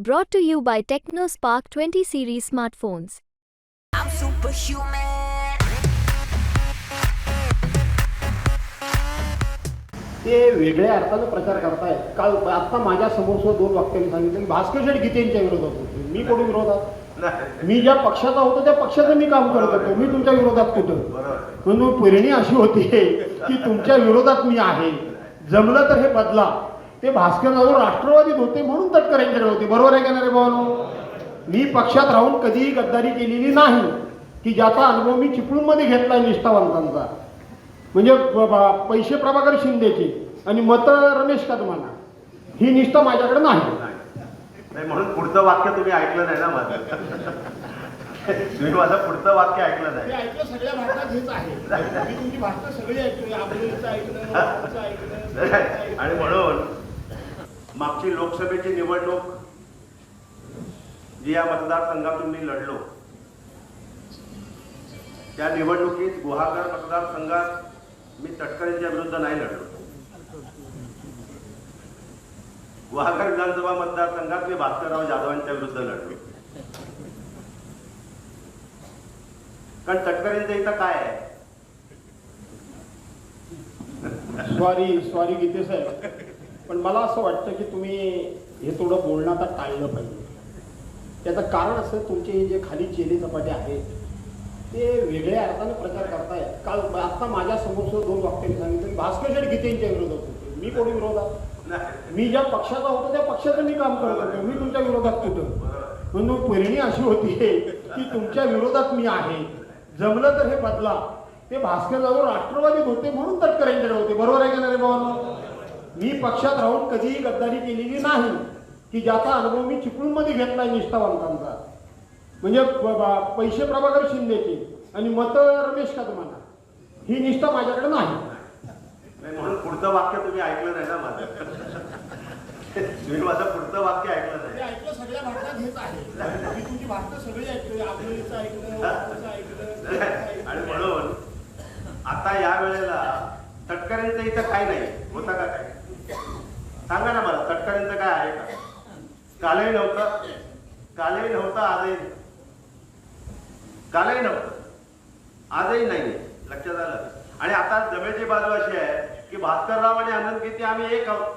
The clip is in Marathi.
Brought to you by TechnoSpark 20 series smartphones. I'm superhuman. ते वेगळ्या अर्थानं प्रचार करतायत. काल आता माझ्यासमोर सुद्धा दोन वाक्यांनी सांगितलं की भास्कर शेठ गीतेंच्या विरोधात होते. मी कोणी विरोधात? मी ज्या पक्षाचा होतो त्या पक्षाचं मी काम करत होतो. मी तुमच्या विरोधात कुठं? म्हणून पेरणी अशी होती की तुमच्या विरोधात मी आहे. जमलं तर हे बदला. ते भास्कर जाधव राष्ट्रवादीत होते म्हणून तटकरेंकडे होते. बरोबर आहे का नाही रे भावानो? मी पक्षात राहून कधीही गद्दारी केलेली नाही की ज्याचा अनुभव मी चिपळूणमध्ये घेतला निष्ठावंतांचा. म्हणजे पैसे प्रभाकर शिंदेचे आणि मत रमेश कदमाना ही निष्ठा माझ्याकडे नाही. नाही म्हणून पुढचं वाक्य तुम्ही ऐकलं नाही ना माझं तुम्ही माझं पुढचं वाक्य ऐकलं नाही. ऐकलं सगळ्या भारतात हेच आहे. तुमची भाषा सगळी ऐकलं आणि म्हणून मागची लोकसभेची निवडणूक जी या मतदारसंघातून मी लढलो त्या निवडणुकीत गुहागर मतदारसंघात मी तटकरेंच्या विरुद्ध नाही लढलो. गुहागर विधानसभा मतदारसंघात मी भास्करराव जाधवांच्या विरुद्ध लढलो. कारण तटकरेंचं इथं काय आहे? सॉरी सॉरी गीते साहेब. पण मला असं वाटतं की तुम्ही हे थोडं बोलणं आता टाळलं पाहिजे. त्याचं कारण असं तुमचे जे खाली चेले चपाटे आहेत ते वेगळ्या अर्थानं प्रचार करतायत. काल आता माझ्यासमोर सुद्धा दोन वाक्यांनी सांगितलं की भास्कर शेठ गीतेंच्या विरोधात होते. मी कोणी विरोधात? मी ज्या पक्षाचा होतो त्या पक्षाचं मी काम करत होतो. मी तुमच्या विरोधात होतो. म्हणून पेरणी अशी होती की तुमच्या विरोधात मी आहे. जमलं तर हे बदला. ते भास्कर जाधव राष्ट्रवादीत होते म्हणून तटकरेंकडे होते. बरोबर आहे का नाही रे मी पक्षात राहून कधीही गद्दारी केलेली नाही की ज्याचा अनुभव मी चिपळूणमध्ये घेतला निष्ठावंतांचा. म्हणजे पैसे प्रभाकर शिंदेचे आणि मत रमेश कदमाना. ही निष्ठा माझ्याकडे नाही. नाही म्हणून पुढचं वाक्य तुम्ही ऐकलं नाही ना माझं. तुम्ही माझं पुढचं वाक्य ऐकलं नाही. ऐकलं सगळ्या भारतात हेच आहे. मी तुमची भाषा सगळी ऐकली आंबोलीचं ऐकलं ऐकलं आणि म्हणून आता या वेळेला तटकऱ्यांचं इथं काय नाही. होता का काय सांगा ना मला तटकऱ्यांचं काय आहे का? कालही नव्हतं. कालही नव्हतं आजही कालही नव्हतं. आजही नाही लक्षात आलं? आणि आता जमेची बाजू अशी आहे की भास्करराव आणि आनंद गीते आम्ही एक आहोत.